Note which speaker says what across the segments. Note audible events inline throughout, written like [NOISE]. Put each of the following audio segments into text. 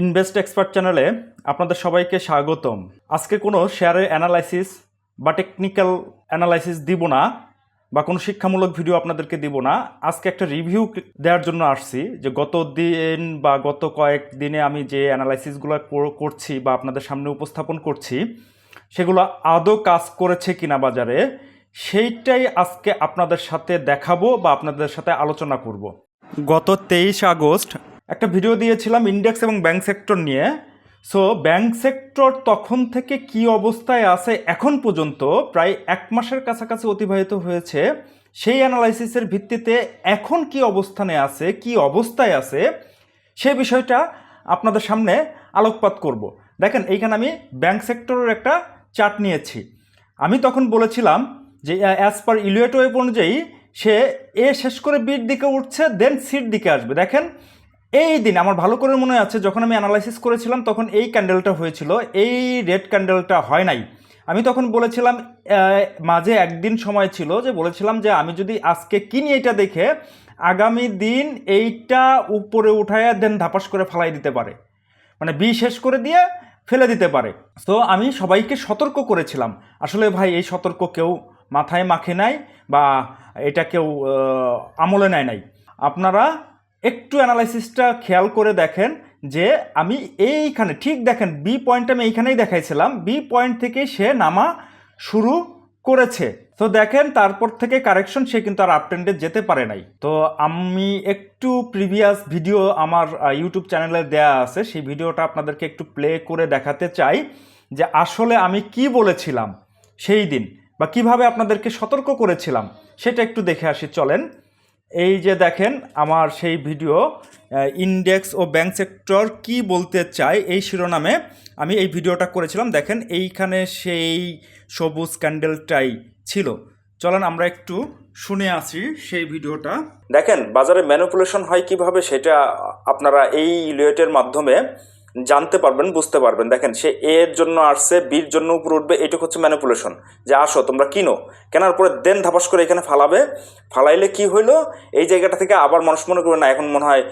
Speaker 1: Invest expert চ্যানেলে আপনাদের সবাইকে স্বাগতম। আজকে কোনো শেয়ারের অ্যানালাইসিস বা টেকনিক্যাল অ্যানালাইসিস দিব না বা কোনো শিক্ষামূলক ভিডিও আপনাদেরকে দিব না। আজকে একটা রিভিউ দেওয়ার জন্য আসছি যে গত দিন বা গত কয়েক দিনে আমি যে অ্যানালাইসিসগুলো করছি বা আপনাদের সামনে উপস্থাপন করছি, সেগুলো আদৌ কাজ করেছে কিনা বাজারে, সেইটাই আজকে আপনাদের সাথে দেখাবো বা আপনাদের সাথে আলোচনা করব। গত তেইশ আগস্ট একটা ভিডিও দিয়েছিলাম ইন্ডেক্স এবং ব্যাংক সেক্টর নিয়ে। সো ব্যাংক সেক্টর তখন থেকে কি অবস্থায় আছে এখন পর্যন্ত প্রায় এক মাসের কাছাকাছি অতিবাহিত হয়েছে। সেই অ্যানালাইসিসের ভিত্তিতে এখন কি অবস্থানে আছে, কি অবস্থায় আছে, সে বিষয়টা আপনাদের সামনে আলোকপাত করব। দেখেন, এইখানে আমি ব্যাংক সেক্টরের একটা চার্ট নিয়েছি। আমি তখন বলেছিলাম যে অ্যাজ পার ইলুয়েট ওয়েব অনুযায়ী সে এ শেষ করে বির দিকে উঠছে দেন সির দিকে আসবে। দেখেন এই দিন আমার ভালো করে মনে আছে, যখন আমি অ্যানালাইসিস করেছিলাম, তখন এই ক্যান্ডেলটা হয়েছিল। এই রেড ক্যান্ডেলটা হয় নাই। আমি তখন বলেছিলাম মাঝে একদিন সময় ছিল যে বলেছিলাম যে আমি যদি আজকে কিনি এটা দেখে, আগামী দিন এইটা উপরে উঠায় দেন ধাপাস করে ফালাই দিতে পারে। মানে বি শেষ করে দিয়ে ফেলে দিতে পারে। তো আমি সবাইকে সতর্ক করেছিলাম। আসলে ভাই, এই সতর্ক কেউ মাথায় মাখে নাই বা এটা কেউ আমলে নেয় নাই। আপনারা একটু অ্যানালাইসিসটা খেয়াল করে দেখেন যে আমি এইখানে, ঠিক দেখেন বি পয়েন্ট আমি এইখানেই দেখাইছিলাম বি পয়েন্ট থেকে সে নামা শুরু করেছে। তো দেখেন, তারপর থেকে কারেকশন সে কিন্তু আর আপটেন্ডে যেতে পারে নাই। তো আমি একটু প্রিভিয়াস ভিডিও আমার ইউটিউব চ্যানেলে দেয়া আছে, সেই ভিডিওটা আপনাদেরকে একটু প্লে করে দেখাতে চাই যে আসলে আমি কি বলেছিলাম সেই দিন, বা কীভাবে আপনাদেরকে সতর্ক করেছিলাম, সেটা একটু দেখে আসি, চলেন। এই যে দেখেন আমার সেই ভিডিও ইন্ডেক্স ও ব্যাংক সেক্টর কি বলতে চায় এই শিরোনামে আমি এই ভিডিওটা করেছিলাম। দেখেন এইখানে সেই সবুজ ক্যান্ডেলটাই ছিল। চলেন আমরা একটু শুনে আসি সেই ভিডিওটা। দেখেন, বাজারে ম্যানিপুলেশন হয় কীভাবে সেটা আপনারা এই ইলুয়েটের মাধ্যমে জানতে পারবেন, বুঝতে পারবেন। দেখেন, সে এ এর জন্য আসছে বির জন্য উপরে উঠবে, এটুকু হচ্ছে ম্যানিপুলেশন যে আসো, তোমরা কিনো। কেনার পরে দেন ধাপাস করে এখানে ফালাবে। ফালাইলে কি হইল? এই জায়গাটা থেকে আবার মানুষ মনে করবে, না, এখন মনে হয়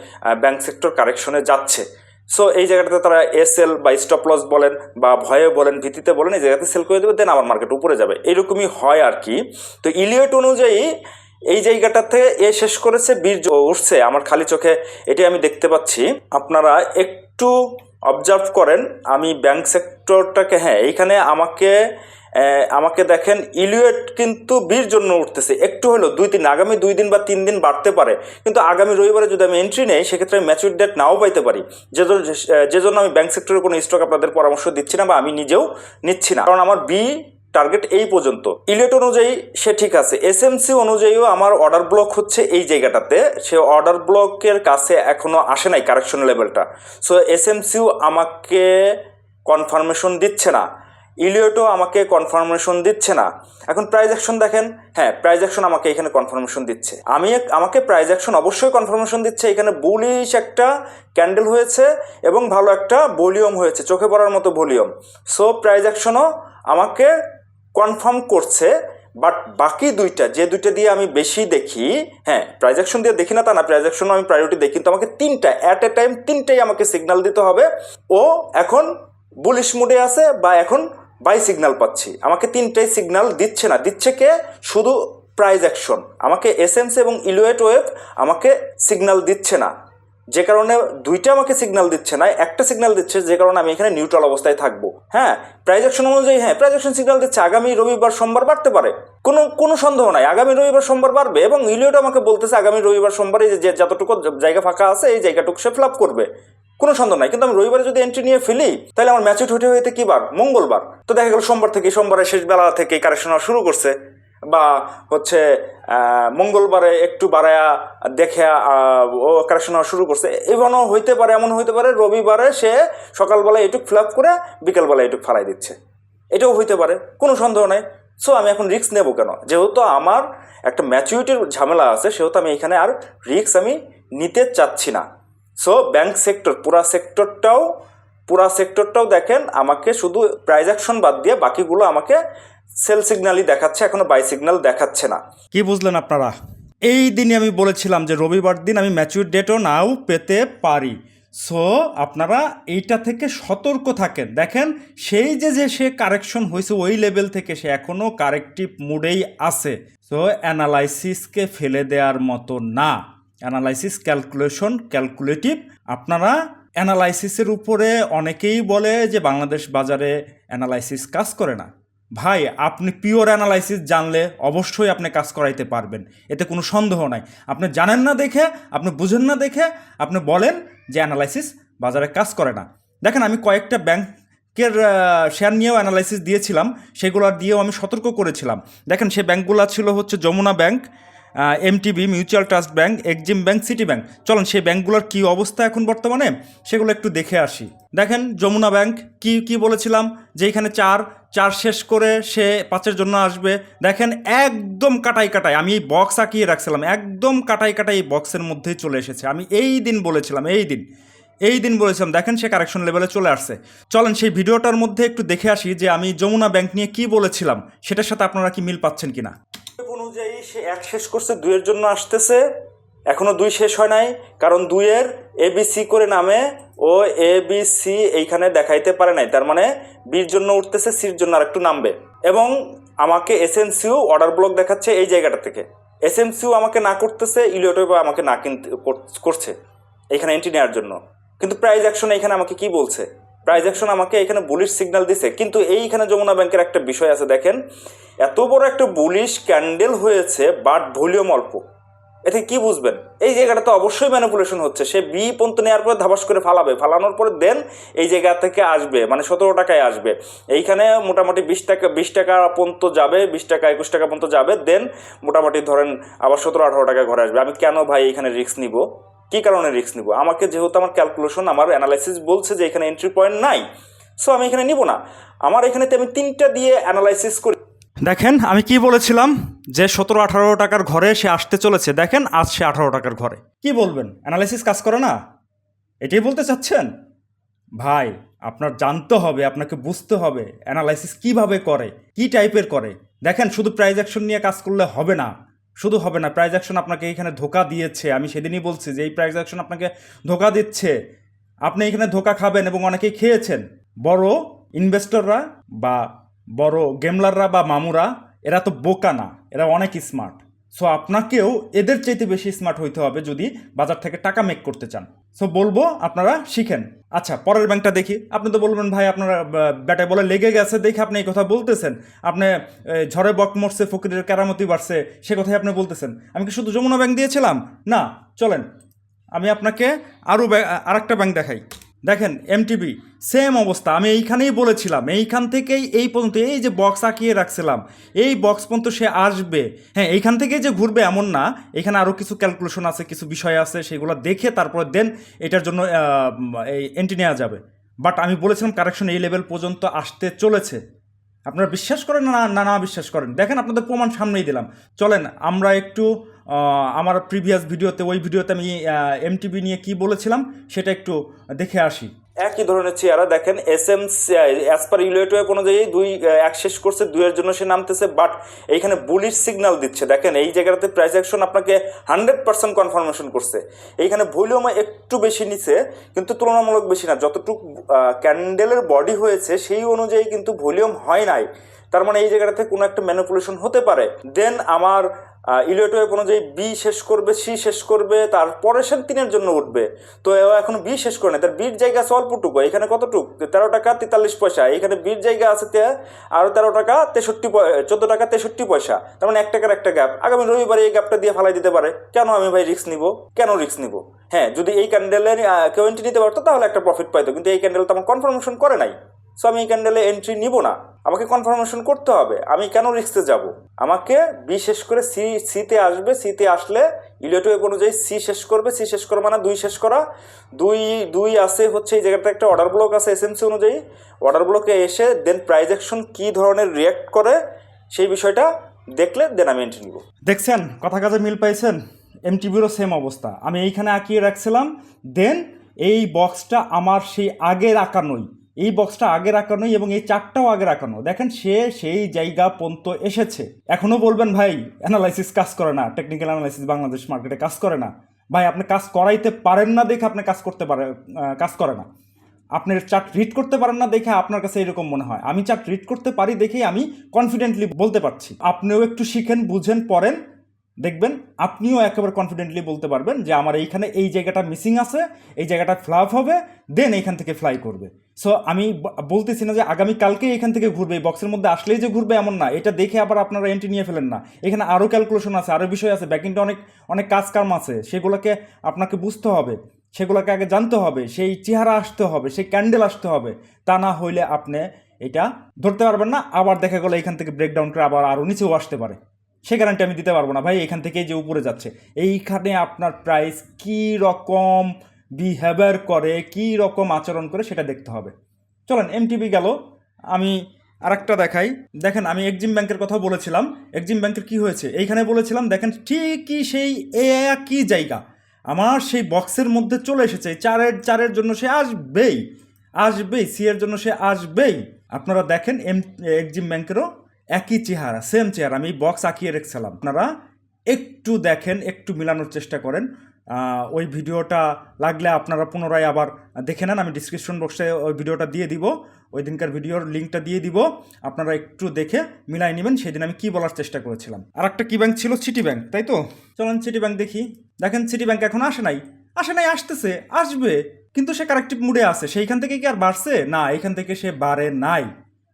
Speaker 1: ব্যাংক সেক্টর কারেকশনে যাচ্ছে। সো এই জায়গাটাতে তারা এসএল বা স্টপ লস বলেন বা ভয়ে বলেন, ভীতিতে বলেন, এই জায়গাতে সেল করে দেবে দেন আবার মার্কেট উপরে যাবে। এরকমই হয় আর কি। তো ইলিয়েট অনুযায়ী এই জায়গাটাতে এ শেষ করেছে বীর উঠছে। আমার খালি চোখে এটাই আমি দেখতে পাচ্ছি। আপনারা একটু অবজার্ভ করেন, আমি ব্যাংক সেক্টরটাকে হ্যাঁ এইখানে আমাকে আমাকে দেখেন ইলিয়েট কিন্তু বীর জন্য উঠতেছে। একটু হলেও, দুই দিন আগামী দুই দিন বা তিন দিন বাড়তে পারে। কিন্তু আগামী রবিবারে যদি আমি এন্ট্রি নেই, সেক্ষেত্রে আমি ম্যাচুর ডেট নাও পাইতে পারি। যে যে জন্য আমি ব্যাংক সেক্টরের কোনো স্টক আপনাদের পরামর্শ দিচ্ছি না বা আমি নিজেও নিচ্ছি না। কারণ আমার বি টার্গেট এই পর্যন্ত। ইলেট অনুযায়ী সে ঠিক আছে। এস এসএমসি অনুযায়ীও আমার অর্ডার ব্লক হচ্ছে এই জায়গাটাতে। সে অর্ডার ব্লকের কাছে এখনও আসে নাই কারেকশন লেভেলটা সো এস এসএমসিও আমাকে কনফার্মেশন দিচ্ছে না। ইলিয়টও আমাকে কনফার্মেশন দিচ্ছে না। এখন প্রাইজ অ্যাকশন দেখেন। হ্যাঁ প্রাইজ অ্যাকশন আমাকে এখানে কনফার্মেশন দিচ্ছে। আমি আমাকে প্রাইজ অ্যাকশন অবশ্যই কনফার্মেশন দিচ্ছে। এখানে বুলিশ একটা ক্যান্ডেল হয়েছে এবং ভালো একটা ভলিউম হয়েছে। চোখে পড়ার মতো ভলিউম সো প্রাইজ অ্যাকশনও আমাকে কনফার্ম করছে বাট বাকি দুইটা, যে দুইটা দিয়ে আমি বেশি দেখি হ্যাঁ প্রাইজেকশন দিয়ে দেখি না তা না প্রাইজেকশন আমি প্রায়োরিটি দেখি, কিন্তু আমাকে তিনটা অ্যাট এ টাইম তিনটাই আমাকে সিগনাল দিতে হবে। ও এখন বুলিশ মুডে আছে বা এখন বাই সিগন্যাল পাচ্ছি। আমাকে তিনটাই সিগনাল দিচ্ছে না। দিচ্ছে কে? শুধু প্রাইজ অ্যাকশন আমাকে এসএমস এবং ইলুয়েট ওয়েভ আমাকে সিগন্যাল দিচ্ছে না। যে কারণে দুইটা আমাকে সিগন্যাল দিচ্ছে না, একটা সিগন্যাল দিচ্ছে যে কারণে আমি এখানে নিউট্রাল অবস্থায় থাকব। হ্যাঁ প্রাইজেকশন অনুযায়ী হ্যাঁ প্রাইজেকশন সিগন্যাল দিচ্ছে, আগামী রবিবার, সোমবার বাড়তে পারে। কোনো কোনো সন্দেহ নাই, আগামী রবিবার, সোমবার বাড়বে এবং ইলিয়ট আমাকে বলতেছে, আগামী রবিবার, সোমবারে যে যে যতটুকু জায়গা ফাঁকা আছে, এই জায়গাটুকু সে ফিল করবে। কোনো সন্দেহ নাই, কিন্তু আমি রবিবারে যদি এন্ট্রি নিয়ে ফেলি, তাহলে আমার ম্যাচুট হতে হইতে কি বার? মঙ্গলবার। তো দেখা গেল সোমবার থেকে, সোমবারের শেষ বেলা থেকে কারেকশন হওয়া শুরু করছে। বা হচ্ছে মঙ্গলবারে একটু বাড়ায়া দেখে ও কারেকশন শুরু করছে। এমনও হইতে পারে, এমন হইতে পারে, রবিবারে সে সকালবেলা এটুক ফিল আপ করে বিকেলবেলা এটুক ফালাই দিচ্ছে। এটাও হইতে পারে, কোনো সন্দেহ নাই। সো আমি এখন রিস্ক নেব কেন? যেহেতু আমার একটা ম্যাচুরিটির ঝামেলা আছে, সেহেতু আমি এখানে আর রিস্ক আমি নিতে চাচ্ছি না। সো ব্যাংক সেক্টর পুরা সেক্টরটাও পুরা সেক্টরটাও দেখেন, আমাকে শুধু প্রাইজ অ্যাকশন বাদ দিয়ে বাকিগুলো আমাকে সেল সিগন্যালই দেখাচ্ছে, এখনও বাই সিগন্যাল দেখাচ্ছে না। কি বুঝলেন আপনারা? এই দিনই আমি বলেছিলাম যে রবিবার দিন আমি ম্যাচুর ডেটও নাও পেতে পারি। সো, আপনারা এইটা থেকে সতর্ক থাকেন। দেখেন, সেই যে যে সে কারেকশন হয়েছে, ওই লেভেল থেকে সে এখনও কারেক্টিভ মুডেই আছে। সো, অ্যানালাইসিসকে ফেলে দেওয়ার মতো না। Analysis calculation calculative. আপনারা অ্যানালাইসিসের উপরে অনেকেই বলে যে, বাংলাদেশ বাজারে অ্যানালাইসিস কাজ করে না। ভাই, আপনি পিওর অ্যানালাইসিস জানলে অবশ্যই আপনি কাজ করাইতে পারবেন। এতে কোনো সন্দেহ নাই। আপনি জানেন না দেখে, আপনি বুঝেন না দেখে, আপনি বলেন যে অ্যানালাইসিস বাজারে কাজ করে না। দেখেন, আমি কয়েকটা ব্যাংকের শেয়ার নিয়েও অ্যানালাইসিস দিয়েছিলাম। সেগুলো দিয়েও আমি সতর্ক করেছিলাম। দেখেন, সে ব্যাংকগুলো ছিল হচ্ছে Jamuna bank MTB mutual trust bank Exim bank city bank চলুন, সেই ব্যাংকগুলোর কী অবস্থা এখন বর্তমানে? সেগুলো একটু দেখে আসি। দেখেন, যমুনা ব্যাংক, কি কি বলেছিলাম? যে এখানে চার চার শেষ করে সে পাঁচের জন্য আসবে। দেখেন, একদম কাটাই কাটাই, আমি এই বক্স আঁকিয়ে রাখছিলাম, একদম কাটাই কাটাই এই বক্সের মধ্যেই চলে এসেছে। আমি এই দিন বলেছিলাম, এই দিন এই দিন বলেছিলাম, দেখেন সে কারেকশন লেভেলে চলে আসছে। চলেন, সেই ভিডিওটার মধ্যে একটু দেখে আসি যে আমি যমুনা ব্যাংক নিয়ে কি বলেছিলাম, সেটার সাথে আপনারা কি মিল পাচ্ছেন কিনা। অনুযায়ী সে এক শেষ করছে, দুইয়ের জন্য আসতেছে। এখনও দুই শেষ হয় নাই, কারণ দুইয়ের এ বি সি করে নামে ও এ বি সি এইখানে দেখাইতে পারে নাই। তার মানে বির জন্য উঠতেছে, সির জন্য আরেকটু নামবে। এবং আমাকে এস এম সিও অর্ডার ব্লক দেখাচ্ছে এই জায়গাটা থেকে। এস এম সিও আমাকে না করতেছে ইলিওটিভ আমাকে না কিনতে কর- করছে, এখানে এন্ট্রি নেওয়ার জন্য। কিন্তু প্রাইজ অ্যাকশন এখানে আমাকে কি বলছে? প্রাইজ অ্যাকশন আমাকে এখানে বুলিশ সিগন্যাল দিছে। কিন্তু এইখানে যমুনা ব্যাংকের একটা বিষয় আছে, দেখেন, এত বড় একটা বুলিশ ক্যান্ডেল হয়েছে বাট ভলিউম অল্প। এতে কি বুঝবেন? এই জায়গাটা তো অবশ্যই ম্যানিপুলেশন হচ্ছে। সে বি পন্ত নেওয়ার পরে ধাবাস করে ফালাবে। ফালানোর পরে দেন এই জায়গা থেকে আসবে মানে সতেরো টাকায় আসবে। এইখানে মোটামুটি বিশ টাকা বিশ টাকা পর্যন্ত যাবে, বিশ টাকা, একুশ টাকা পর্যন্ত যাবে দেন মোটামুটি ধরেন আবার সতেরো আঠারো টাকায় ঘরে আসবে। আমি কেন ভাই এখানে রিস্ক নিব? কি কারণে রিস্ক নিব? আমাকে যেহেতু আমার ক্যালকুলেশন আমার অ্যানালাইসিস বলছে যে এখানে এন্ট্রি পয়েন্ট নাই সো আমি এখানে নিব না। আমার এখানে আমি তিনটা দিয়ে অ্যানালাইসিস করি। দেখেন, আমি কি বলেছিলাম? যে সতেরো আঠারো টাকার ঘরে সে আসতে চলেছে। দেখেন, আজ সে আঠারো টাকার ঘরে। কি বলবেন? অ্যানালাইসিস কাজ করে না? এটাই বলতে চাচ্ছেন? ভাই, আপনার জানতে হবে, আপনাকে বুঝতে হবে অ্যানালাইসিস কীভাবে করে, কি টাইপের করে। দেখেন, শুধু প্রাইজ অ্যাকশন নিয়ে কাজ করলে হবে না। শুধু হবে না প্রাইজ অ্যাকশন আপনাকে এখানে ধোকা দিয়েছে। আমি সেদিনই বলছি যে এই প্রাইজ অ্যাকশন আপনাকে ধোকা দিচ্ছে। আপনি এখানে ধোকা খাবেন এবং অনেকেই খেয়েছেন। বড় ইনভেস্টররা বা বড় গেমলাররা বা মামুরা, এরা তো বোকা না, এরা অনেক স্মার্ট সো আপনাকেও এদের চাইতে বেশি স্মার্ট হইতে হবে যদি বাজার থেকে টাকা মেক করতে চান। সো বলব আপনারা শিখেন। আচ্ছা পরের ব্যাংকটা দেখি। আপনি তো বলবেন, ভাই, আপনার ব্যাটায় বলে লেগে গেছে, দেখে আপনি এই কথা বলতেছেন। আপনি ঝড়ে বক মরছে, ফকিরের কেরামতি বাড়ছে, সে কথাই আপনি বলতেছেন। আমি কি শুধু যমুনা ব্যাংক দিয়েছিলাম? না, চলেন। আমি আপনাকে আরও আর একটা ব্যাংক দেখাই। দেখেন এমটিবি সেম অবস্থা। আমি এইখানেই বলেছিলাম, এইখান থেকেই এই পর্যন্ত, এই যে বক্স আঁকিয়ে রাখছিলাম, এই বক্স পর্যন্ত সে আসবে। হ্যাঁ এইখান থেকেই যে ঘুরবে এমন না। এখানে আরও কিছু ক্যালকুলেশন আছে, কিছু বিষয় আছে, সেগুলো দেখে তারপর দেন এটার জন্য এই এন্ট্রি নেওয়া যাবে। বাট আমি বলেছিলাম কারেকশন এই লেভেল পর্যন্ত আসতে চলেছে। আপনারা বিশ্বাস করেন না না না বিশ্বাস করেন? দেখেন, আপনাদের প্রমাণ সামনেই দিলাম। চলেন, আমরা একটু আমার প্রিভিয়াস ভিডিওতে, ওই ভিডিওতে আমি এমটিভি নিয়ে কি বলেছিলাম, সেটা একটু দেখে আসি। একই ধরনের চেয়ারা দেখেন এস এম অ্যাজ পার ইউলেটওয়েব অনুযায়ী দুই এক শেষ করছে, দুইয়ের জন্য সে নামতেছে বাট এইখানে বুলিশ সিগন্যাল দিচ্ছে। দেখেন, এই জায়গাটাতে প্রাইস অ্যাকশন আপনাকে হান্ড্রেড পার্সেন্ট কনফার্মেশন করছে। এইখানে ভলিউম একটু বেশি নিছে, কিন্তু তুলনামূলক বেশি না। যতটুকু ক্যান্ডেলের বডি হয়েছে, সেই অনুযায়ী কিন্তু ভলিউম হয় নাই। তার মানে এই জায়গাটাতে কোনো একটা ম্যানিপুলেশন হতে পারে। দেন আমার ইলিয়টওয়েব অনুযায়ী বি শেষ করবে সি শেষ করবে তারপরে সে তিনের জন্য উঠবে। তো ও এখন বি শেষ করে না তার বির জায়গা আছে অল্পটুকু, এখানে কতটুকু? তেরো টাকা তেতাল্লিশ পয়সা। এখানে বির জায়গা আছে তে আরও তেরো টাকা তেষট্টি চোদ্দ টাকা তেষট্টি পয়সা। তার মানে এক টাকার একটা গ্যাপ আগামী রবিবারে এই গ্যাপটা দিয়ে ফালাই দিতে পারে। কেন আমি ভাই রিস্ক নিব? কেন রিস্ক নিব? হ্যাঁ যদি এই ক্যান্ডেলের কেউ এন্ট্রি নিতে পারতো, তাহলে একটা প্রফিট পাইতো। কিন্তু এই ক্যান্ডেল তো আমার কনফার্মেশন করে নাই। সো আমি এই ক্যান্ডেলে এন্ট্রি নিব না। আমাকে কনফার্মেশন করতে হবে। আমি কেন রিস্কে যাব? আমাকে বি শেষ করে সি সিতে আসবে। সিতে আসলে ইলেটিভ অনুযায়ী সি শেষ করবে। সি শেষ করা মানে দুই শেষ করা। দুই দুই আছে হচ্ছে এই জায়গাটা একটা অর্ডার ব্লক আছে এসএমসি অনুযায়ী। অর্ডার ব্লকে এসে দেন প্রাইজ অ্যাকশন কী ধরনের রিয়াক্ট করে সেই বিষয়টা দেখলে দেন আমি এন্ট্রি নিব। দেখছেন? কথা কাজে মিল পাইছেন? এমটিভিরও সেম অবস্থা। আমি এইখানে আঁকিয়ে রাখছিলাম দেন এই বক্সটা আমার সেই আগের আঁকা আঁকানোই এই বক্সটা আগে রাখানোই এবং এই চারটাও আগে রাখানো। দেখেন সে সেই জায়গা পর্যন্ত এসেছে। এখনও বলবেন, ভাই অ্যানালাইসিস কাজ করে না। টেকনিক্যাল অ্যানালাইসিস বাংলাদেশ মার্কেটে কাজ করে না। ভাই, আপনি কাজ করাইতে পারেন না দেখে আপনি কাজ করতে পারে কাজ করে না। আপনি চার্ট রিড করতে পারেন না দেখে আপনার কাছে এরকম মনে হয়। আমি চার্ট রিড করতে পারি দেখেই আমি কনফিডেন্টলি বলতে পারছি। আপনিও একটু শিখেন, বুঝেন, পড়েন। দেখবেন আপনিও একেবারে কনফিডেন্টলি বলতে পারবেন যে আমার এইখানে এই জায়গাটা মিসিং আছে, এই জায়গাটা ফ্লাপ হবে দেন এইখান থেকে ফ্লাই করবে। সো আমি বলতেছি না যে আগামী কালকে এখান থেকে ঘুরবে বক্সের মধ্যে আসলেই যে ঘুরবে এমন না, এটা দেখে আবার আপনারা এন্ট্রি নিয়ে ফেলেন না। এখানে আরও ক্যালকুলেশন আছে আরও বিষয় আছে ব্যাকিংটা অনেক অনেক কাজ কাম আছে, সেগুলোকে আপনাকে বুঝতে হবে, সেগুলোকে আগে জানতে হবে, সেই চেহারা আসতে হবে, সেই ক্যান্ডেল আসতে হবে, তা না হইলে আপনি এটা ধরতে পারবেন না, আবার দেখা গেলো এখান থেকে ব্রেকডাউন করে আবার আরও নিচেও আসতে পারে। সে গ্যারান্টি আমি দিতে পারব না। ভাই, এখান থেকে যে উপরে যাচ্ছে। এইখানে আপনার প্রাইস কী রকম বিহেভিয়ার করে, কী রকম আচরণ করে সেটা দেখতে হবে। চলেন এমটিবি গেল। আমি আরেকটা দেখাই। দেখেন, আমি এক্সিম ব্যাংকের কথা বলেছিলাম। এক্সিম ব্যাংকের কি হয়েছে? এইখানে বলেছিলাম, দেখেন, ঠিকই সেই একই জায়গা। আমার সেই বক্সের মধ্যে চলে এসেছে। চারের চারের জন্য সে আসবেই। আসবেই সি এর জন্য সে আসবেই। আপনারা দেখেন এম এক্সিম ব্যাংকেরও একই চেহারা সেম চেহারা, আমি বক্স আঁকিয়ে রেখেছিলাম। আপনারা একটু দেখেন, একটু মিলানোর চেষ্টা করেন। ওই ভিডিওটা লাগলে আপনারা পুনরায় আবার দেখে নেন, আমি ডিসক্রিপশন বক্সে ওই ভিডিওটা দিয়ে দিব, ওই দিনকার ভিডিওর লিঙ্কটা দিয়ে দিব। আপনারা একটু দেখে মিলাই নেবেন, সেদিন আমি কি বলার চেষ্টা করেছিলাম। আর একটা কি ব্যাংক ছিল সিটি ব্যাংক তাই তো? চলেন সিটি ব্যাংক দেখি। দেখেন সিটি ব্যাংক এখন আসে নাই। আসে নাই, আসতেছে, আসবে, কিন্তু সে কারেক্টিভ মুডে আছে। সেইখান থেকে কি আর বাড়ছে? না এখান থেকে সে বাড়ে নাই।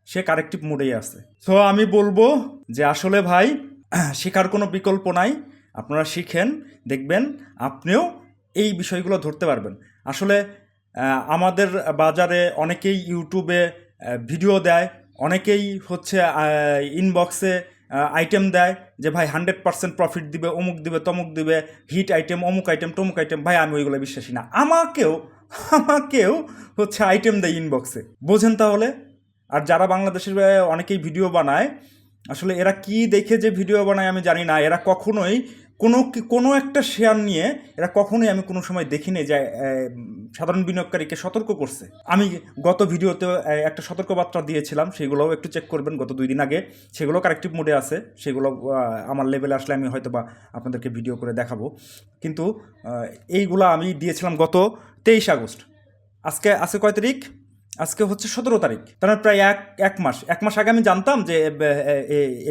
Speaker 1: সে কারেক্টিভ মুডেই আছে। সো আমি বলব যে আসলে ভাই, [CLEARS THROAT] শেখার কোনো বিকল্প নাই। আপনারা শিখেন, দেখবেন, আপনিও এই বিষয়গুলো ধরতে পারবেন। আসলে আমাদের বাজারে অনেকেই ইউটিউবে ভিডিও দেয়, অনেকেই হচ্ছে ইনবক্সে আইটেম দেয় যে ভাই হান্ড্রেড পার্সেন্ট প্রফিট দিবে, অমুক দিবে, তমুক দিবে হিট আইটেম অমুক আইটেম তমুক আইটেম ভাই, আমি ওইগুলো বিশ্বাসী না। আমাকেও [LAUGHS] আমাকেও হচ্ছে আইটেম দেয় ইনবক্সে বোঝেন তাহলে? আর যারা বাংলাদেশের অনেকেই ভিডিও বানায়, আসলে এরা কি দেখে যে ভিডিও বানায় আমি জানি না। এরা কখনোই কোনো কোনো একটা শেয়ার নিয়ে এরা কখনোই আমি কোনো সময় দেখিনি যে সাধারণ বিনিয়োগকারীকে সতর্ক করছে। আমি গত ভিডিওতে একটা সতর্কবার্তা দিয়েছিলাম, সেগুলোও একটু চেক করবেন, গত দুই দিন আগে। সেগুলো কারেক্টিভ মোডে আছে, সেগুলো আমার লেভেলে আসলে আমি হয়তো বা আপনাদেরকে ভিডিও করে দেখাবো। কিন্তু এইগুলো আমি দিয়েছিলাম গত তেইশ আগস্ট। আজকে আজকে কয় তারিখ? আজকে হচ্ছে সতেরো তারিখ। তার প্রায় এক এক মাস। এক মাস আগে আমি জানতাম যে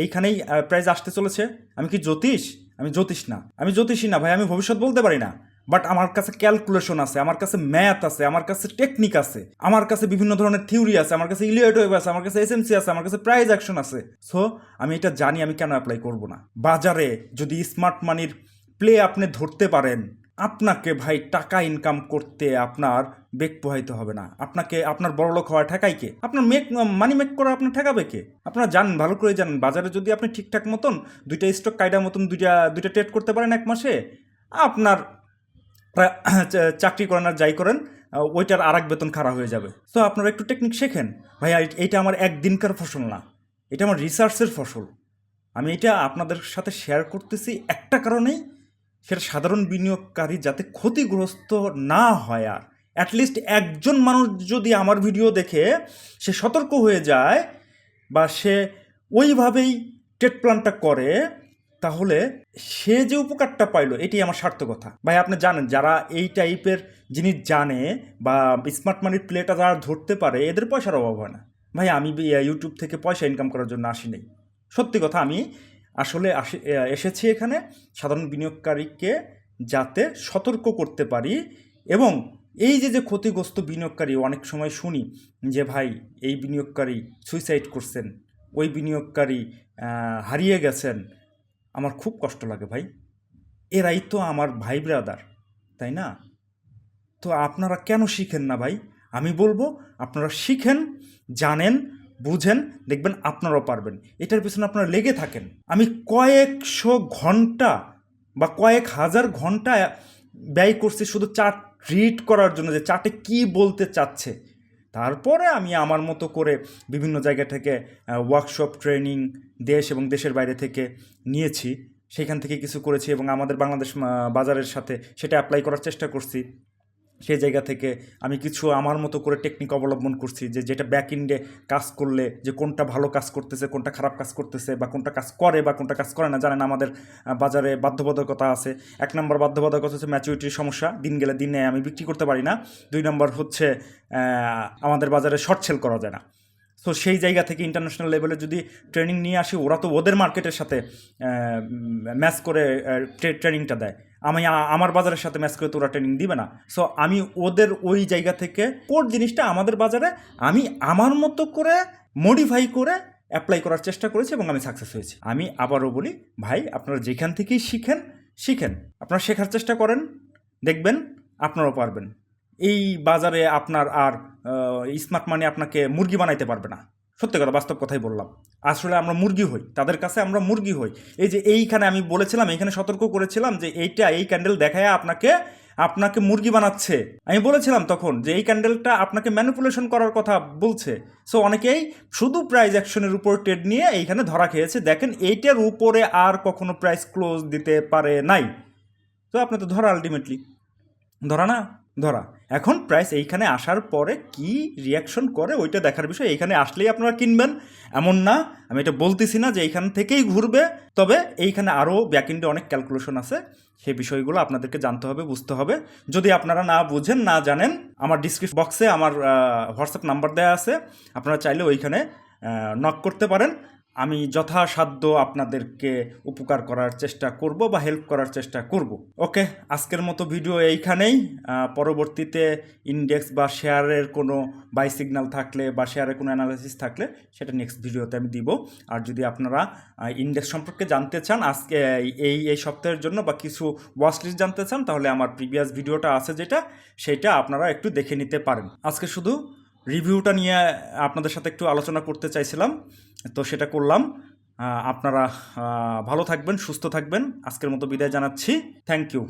Speaker 1: এইখানেই প্রাইজ আসতে চলেছে। আমি কি জ্যোতিষ? আমি জ্যোতিষ না। আমি জ্যোতিষী না ভাই, আমি ভবিষ্যৎ বলতে পারি না। বাট আমার কাছে ক্যালকুলেশন আছে, আমার কাছে ম্যাথ আছে, আমার কাছে টেকনিক আছে, আমার কাছে বিভিন্ন ধরনের থিওরি আছে, আমার কাছে ইলিয়েট আছে, আমার কাছে এসএমসি আছে, আমার কাছে প্রাইজ অ্যাকশন আছে। সো আমি এটা জানি, আমি কেন অ্যাপ্লাই করব না? বাজারে যদি স্মার্ট মানির প্লে আপনি ধরতে পারেন আপনাকে ভাই টাকা ইনকাম করতে আপনার বেগ পোহাইতে হবে না। আপনাকে আপনার বড় লোক হওয়া ঠেকাই কে? আপনার মেক মানি মেক করা আপনার ঠেকাবে কে? আপনারা জানেন ভালো করে জানেন বাজারে যদি আপনি ঠিকঠাক মতন দুইটা স্টক কায়দা মতন দুইটা দুইটা ট্রেড করতে পারেন এক মাসে, আপনার [COUGHS] চাকরি করেন আর যাই করেন ওইটার আর এক বেতন খারাপ হয়ে যাবে। তো আপনারা একটু টেকনিক শেখেন। ভাই এই- এইটা আমার একদিনকার ফসল না। এটা আমার রিসার্চের ফসল। আমি এটা আপনাদের সাথে শেয়ার করতেছি একটা কারণেই সেটা সাধারণ বিনিয়োগকারী যাতে ক্ষতিগ্রস্ত না হয় আর। অ্যাটলিস্ট একজন মানুষ যদি আমার ভিডিও দেখে সে সতর্ক হয়ে যায় বা সে ওইভাবেই ট্রেড প্ল্যানটা করে, তাহলে সে যে উপকারটা পাইলো, এটি আমার সার্থকতা ভাই, আপনি জানেন, যারা এই টাইপের জিনিস জানে বা স্মার্ট মানির প্লেটা যারা ধরতে পারে, এদের পয়সার অভাব হয় না। ভাই, আমি ইউটিউব থেকে পয়সা ইনকাম করার জন্য আসি নাই। সত্যি কথা, আমি আসলে আসি এসেছি এখানে সাধারণ বিনিয়োগকারীকে যাতে সতর্ক করতে পারি এবং এই যে যে ক্ষতিগ্রস্ত বিনিয়োগকারী অনেক সময় শুনি যে, ভাই, এই বিনিয়োগকারী সুইসাইড করছেন, ওই বিনিয়োগকারী হারিয়ে গেছেন। আমার খুব কষ্ট লাগে ভাই। এরাই তো আমার ভাই ব্রাদার তাই না? তো আপনারা কেন শিখেন না ভাই? আমি বলব, আপনারা শিখেন, জানেন বুঝেন, দেখবেন আপনারাও পারবেন। এটার পিছনে আপনারা লেগে থাকেন। আমি কয়েকশো ঘণ্টা বা কয়েক হাজার ঘণ্টা ব্যয় করছি শুধু চার্ট রিড করার জন্য যে চার্টে কি বলতে চাচ্ছে। তারপরে আমি আমার মতো করে বিভিন্ন জায়গা থেকে ওয়ার্কশপ ট্রেনিং দেশ এবং দেশের বাইরে থেকে নিয়েছি। সেখান থেকে কিছু করেছি এবং আমাদের বাংলাদেশ বাজারের সাথে সেটা অ্যাপ্লাই করার চেষ্টা করছি। সেই জায়গা থেকে আমি কিছু আমার মতো করে টেকনিক অবলম্বন করছি যে যেটা ব্যাক ইন্ডে কাজ করলে যে কোনটা ভালো কাজ করতেছে, কোনটা খারাপ কাজ করতেছে বা কোনটা কাজ করে বা কোনটা কাজ করে না, জানেন আমাদের বাজারে বাধ্যবাধকতা আছে। এক নম্বর বাধ্যবাধকতা হচ্ছে ম্যাচুরিটির সমস্যা, দিন গেলে দিনে আমি বিক্রি করতে পারি না। দুই নম্বর হচ্ছে আমাদের বাজারে শর্ট সেল করা যায় না। সো সেই জায়গা থেকে ইন্টারন্যাশনাল লেভেলে যদি ট্রেনিং নিয়ে আসি, ওরা তো ওদের মার্কেটের সাথে ম্যাচ করে ট্রেনিংটা দেয়। আমি আমার বাজারের সাথে ম্যাচ করে তো ওরা ট্রেনিং দিবে না। সো আমি ওদের ওই জায়গা থেকে কোর জিনিসটা আমাদের বাজারে আমি আমার মতো করে মডিফাই করে অ্যাপ্লাই করার চেষ্টা করেছি এবং আমি সাকসেস হয়েছি। আমি আবারও বলি, ভাই, আপনারা যেখান থেকেই শিখেন শিখেন। আপনারা শেখার চেষ্টা করেন, দেখবেন আপনারাও পারবেন। এই বাজারে আপনার আর স্মার্ট মানি আপনাকে মুরগি বানাইতে পারবে না। সত্যি কথা, বাস্তব কথাই বললাম। আসলে আমরা মুরগি হই, তাদের কাছে আমরা মুরগি হই। এই যে এইখানে আমি বলেছিলাম, এইখানে সতর্ক করেছিলাম যে এইটা, এই ক্যান্ডেল দেখায় আপনাকে আপনাকে মুরগি বানাচ্ছে। আমি বলেছিলাম তখন যে এই ক্যান্ডেলটা আপনাকে ম্যানিপুলেশন করার কথা বলছে। সো অনেকেই শুধু প্রাইস অ্যাকশনের উপর ট্রেড নিয়ে এইখানে ধরা খেয়েছে। দেখেন, এইটার উপরে আর কখনো প্রাইস ক্লোজ দিতে পারে নাই। তো আপনি তো ধরা আলটিমেটলি ধরা না? ধরা, এখন প্রাইস এইখানে আসার পরে কি রিয়াকশন করে ওইটা দেখার বিষয়, এইখানে আসলেই আপনারা কিনবেন। এমন না, আমি এটা বলতেছি না যে এইখান থেকেই ঘুরবে, তবে এইখানে আরও ব্যাকিন্ডে অনেক ক্যালকুলেশন আছে, সেই বিষয়গুলো আপনাদেরকে জানতে হবে, বুঝতে হবে। যদি আপনারা না বুঝেন, না জানেন, আমার ডিসক্রিপশন বক্সে আমার হোয়াটসঅ্যাপ নাম্বার দেওয়া আছে, আপনারা চাইলে ওইখানে নক করতে পারেন। আমি যথাসাধ্য আপনাদেরকে উপকার করার চেষ্টা করব বা হেল্প করার চেষ্টা করব। ওকে আজকের মতো ভিডিও এইখানেই। পরবর্তীতে ইন্ডেক্স বা শেয়ারের কোনো বাই সিগন্যাল থাকলে বা শেয়ারের কোনো অ্যানালাইসিস থাকলে সেটা নেক্সট ভিডিওতে আমি দিব। আর যদি আপনারা ইন্ডেক্স সম্পর্কে জানতে চান, আজকে এই এই সপ্তাহের জন্য বা কিছু ওয়াচ লিস্ট জানতে চান, তাহলে আমার প্রিভিয়াস ভিডিওটা আছে যেটা, সেটা আপনারা একটু দেখে নিতে পারেন। আজকে শুধু রিভিউটা নিয়ে আপনাদের সাথে একটু আলোচনা করতে চাইছিলাম, তো সেটা করলাম। আপনারা ভালো থাকবেন, সুস্থ থাকবেন। আজকের মতো বিদায় জানাচ্ছি। Thank you